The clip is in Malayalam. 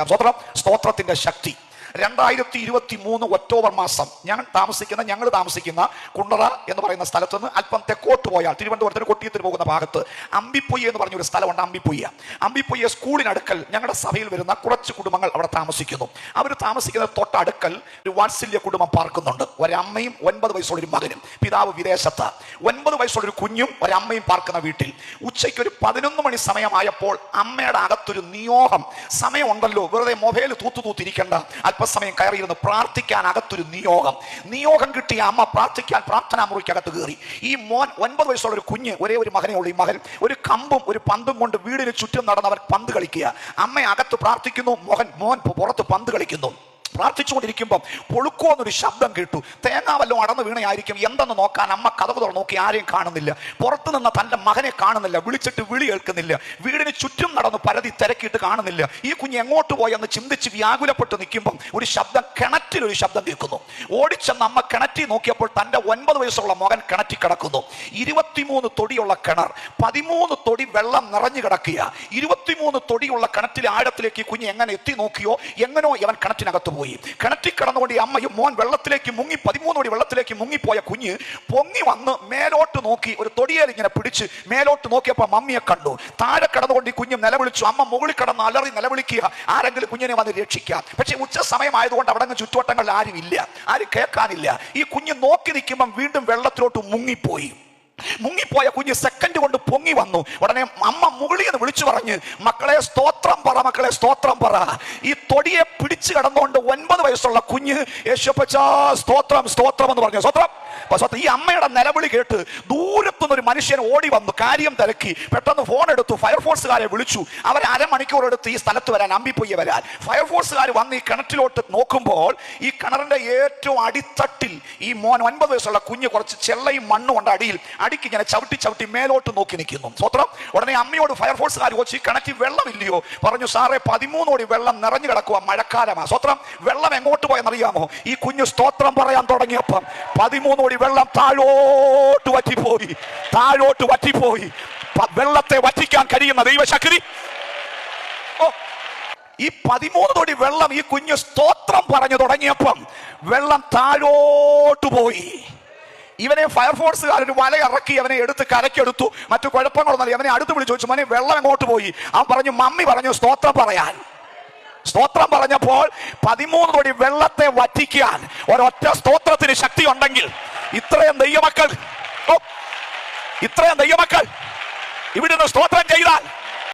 സ്തോത്രം സ്തോത്രത്തിന്റെ ശക്തി. രണ്ടായിരത്തി ഇരുപത്തി മൂന്ന് ഒക്ടോബർ മാസം ഞാൻ താമസിക്കുന്ന ഞങ്ങൾ താമസിക്കുന്ന കുണ്ടറ എന്ന് പറയുന്ന സ്ഥലത്ത് നിന്ന് അല്പം തെക്കോട്ട് പോയാൽ തിരുവനന്തപുരത്തിന് കൊട്ടിയത്തിന് പോകുന്ന ഭാഗത്ത് അമ്പിപ്പൊയ്യ എന്ന് പറഞ്ഞൊരു സ്ഥലമുണ്ട് അമ്പിപ്പൊയ്യ. അമ്പിപ്പൊയ്യ സ്കൂളിനടുക്കൽ ഞങ്ങളുടെ സഭയിൽ വരുന്ന കുറച്ച് കുടുംബങ്ങൾ അവിടെ താമസിക്കുന്നു. അവർ താമസിക്കുന്ന തൊട്ടടുക്കൽ ഒരു വാത്സല്യ കുടുംബം പാർക്കുന്നുണ്ട്. ഒരമ്മയും ഒൻപത് വയസ്സുള്ള ഒരു മകനും പിതാവ് വിദേശത്ത്. ഒൻപത് വയസ്സുള്ള ഒരു കുഞ്ഞും ഒരമ്മയും പാർക്കുന്ന വീട്ടിൽ. ഉച്ചയ്ക്ക് ഒരു പതിനൊന്ന് മണി സമയമായപ്പോൾ അമ്മയുടെ അകത്തൊരു നിയോഗം. സമയമുണ്ടല്ലോ വെറുതെ മൊബൈൽ തൂത്തു തൂത്തിരിക്കേണ്ട. അല്പസമയം കയറിയിരുന്ന് പ്രാർത്ഥിക്കാൻ അകത്തൊരു നിയോഗം. നിയോഗം കിട്ടിയ അമ്മ പ്രാർത്ഥിക്കാൻ പ്രാർത്ഥനാ മുറിക്കകത്ത് കയറി. ഈ മോൻ ഒൻപത് വയസ്സുള്ള ഒരു കുഞ്ഞ് ഒരേ ഒരു മകനേ ഉള്ളൂ. ഈ മകൻ ഒരു കമ്പും ഒരു പന്തും കൊണ്ട് വീടിന് ചുറ്റും നടന്നവർ പന്ത് കളിക്കുക. അമ്മ അകത്ത് പ്രാർത്ഥിക്കുന്നു. മോഹൻ മോൻ പുറത്ത് പന്ത് കളിക്കുന്നു. പ്രാർത്ഥിച്ചുകൊണ്ടിരിക്കുമ്പം പൊളുക്കോ എന്നൊരു ശബ്ദം കേട്ടു. തേങ്ങ വല്ലതും അടന്ന് വീണയായിരിക്കും. എന്തെന്ന് നോക്കാൻ അമ്മ കഥവ് തുറന്ന് നോക്കി ആരെയും കാണുന്നില്ല. പുറത്തു നിന്ന് തന്റെ മകനെ കാണുന്നില്ല. വിളിച്ചിട്ട് വിളി കേൾക്കുന്നില്ല. വീടിന് ചുറ്റും നടന്ന് പരതി തിരക്കിയിട്ട് കാണുന്നില്ല. ഈ കുഞ്ഞ് എങ്ങോട്ട് പോയെന്ന് ചിന്തിച്ച് വ്യാകുലപ്പെട്ട് നിൽക്കുമ്പം ഒരു ശബ്ദം കിണറ്റിൽ ഒരു ശബ്ദം കേൾക്കുന്നു. ഓടിച്ചെന്ന് അമ്മ കിണറ്റി നോക്കിയപ്പോൾ തന്റെ ഒൻപത് വയസ്സുള്ള മകൻ കിണറ്റി കിടക്കുന്നു. ഇരുപത്തിമൂന്ന് തൊടിയുള്ള കിണർ പതിമൂന്ന് തൊടി വെള്ളം നിറഞ്ഞു കിടക്കുക ഇരുപത്തിമൂന്ന് തൊടിയുള്ള കിണറ്റിലെ ആഴത്തിലേക്ക് കുഞ്ഞ് എങ്ങനെ എത്തി നോക്കിയോ? എങ്ങനോ ഇവൻ കിണറ്റിനകത്ത് പോയി. കിണറ്റിൽ കിടന്നുകൊണ്ട് ഈ അമ്മയും മോൻ വെള്ളത്തിലേക്ക് മുങ്ങി പതിമൂന്ന് കോടി വെള്ളത്തിലേക്ക് മുങ്ങിപ്പോയ കുഞ്ഞ് പൊങ്ങി വന്ന് മേലോട്ട് നോക്കി ഒരു തൊടിയേൽ ഇങ്ങനെ പിടിച്ച് മേലോട്ട് നോക്കിയപ്പോൾ മമ്മിയെ കണ്ടു. താഴെ കിടന്നുകൊണ്ട് ഈ കുഞ്ഞ് നിലവിളിച്ചു അമ്മ മുകളിൽ കിടന്ന് അലറി നിലവിളിക്കുക. ആരെങ്കിലും കുഞ്ഞിനെ വന്ന് രക്ഷിക്കാം. പക്ഷേ ഉച്ച സമയമായതുകൊണ്ട് അവിടെ ചുറ്റുവട്ടങ്ങളിൽ ആരും ഇല്ല ആരും കേൾക്കാനില്ല. ഈ കുഞ്ഞ് നോക്കി നിൽക്കുമ്പം വീണ്ടും വെള്ളത്തിലോട്ട് മുങ്ങിപ്പോയി. മുങ്ങിപ്പോയ കുഞ്ഞ് സെക്കൻഡ് കൊണ്ട് വന്നു. ഉടനെ അമ്മ മുകളിൽ നിന്ന് വിളിച്ചു പറഞ്ഞ് മക്കളെ സ്തോത്രം പറ മക്കളെ സ്തോത്രം പറ. ഈ തൊടിയെ പിടിച്ചു കിടന്നുകൊണ്ട് ഒൻപത് വയസ്സുള്ള കുഞ്ഞ് യേശുപ്പച്ച സ്തോത്രം സ്തോത്രം എന്ന് പറഞ്ഞു. സ്തോത്രം. ഈ അമ്മയുടെ നിലവിളി കേട്ട് ദൂരത്തുനിന്ന് ഒരു മനുഷ്യൻ ഓടി വന്നു കാര്യം തിരക്കി. പെട്ടെന്ന് ഫോൺ എടുത്തു ഫയർഫോഴ്സുകാരെ വിളിച്ചു. അവർ അരമണിക്കൂർ എടുത്ത് ഈ സ്ഥലത്ത് വരാൻ അമ്പിപ്പൊയ്യ വരാൻ. ഫയർഫോഴ്സുകാർ വന്ന് ഈ കിണറ്റിലോട്ട് നോക്കുമ്പോൾ ഈ കിണറിന്റെ ഏറ്റവും അടിത്തട്ടിൽ ഈ മോൻ ഒൻപത് വയസ്സുള്ള കുഞ്ഞ് കുറച്ച് ചെള്ളയും മണ്ണും കൊണ്ട് അടിയിൽ. അടിക്ക് ഇങ്ങനെ ചവിട്ടി ചവിട്ടി മേലോട്ട് നോക്കി നിൽക്കുന്നു. സ്വത്രം ഉടനെ അമ്മയോട് ഫയർഫോഴ്സുകാർ ചോദിച്ചു ഈ കിണറ്റിൽ വെള്ളമില്ലയോ? പറഞ്ഞു സാറേ പതിമൂന്നോടി വെള്ളം നിറഞ്ഞു കിടക്കുക മഴക്കാലമാണ് സ്വത്രം വെള്ളം എങ്ങോട്ട് പോയെന്നറിയാമോ? ഈ കുഞ്ഞ് സ്തോത്രം പറയാൻ തുടങ്ങിയപ്പം പതിമൂന്നോടി വെള്ളം താഴോട്ട് വറ്റിപ്പോയി. താഴോട്ട് വറ്റിപ്പോയി. വെള്ളത്തെ വറ്റിക്കാൻ കഴിയുന്ന ദൈവശക്തി. ഓ ഈ പതിമൂന്ന് തൊടി വെള്ളം ഈ കുഞ്ഞ് സ്തോത്രം പറഞ്ഞു തുടങ്ങിയപ്പം വെള്ളം താഴോട്ട് പോയി. ഇവനെ ഫയർഫോഴ്സുകാർ ഒരു വല ഇറക്കി അവനെ എടുത്ത് കരക്കെടുത്തു മറ്റു കുഴപ്പങ്ങളൊന്നും അവനെ അടുത്ത് വിളിച്ചു ചോദിച്ചു മോനെ വെള്ളം എങ്ങോട്ട് പോയി? അവൻ പറഞ്ഞു മമ്മി പറഞ്ഞു സ്തോത്രം പറയാൻ. സ്തോത്രം പറഞ്ഞപ്പോൾ പതിമൂന്ന് തൊടി വെള്ളത്തെ വറ്റിക്കാൻ ഒരൊറ്റ സ്തോത്രത്തിന് ശക്തി ഉണ്ടെങ്കിൽ ഇത്രയും ദൈവമക്കൾ ഇത്രയും ദൈവമക്കൾ ഇവിടുന്ന് സ്തോത്രം ചെയ്താൽ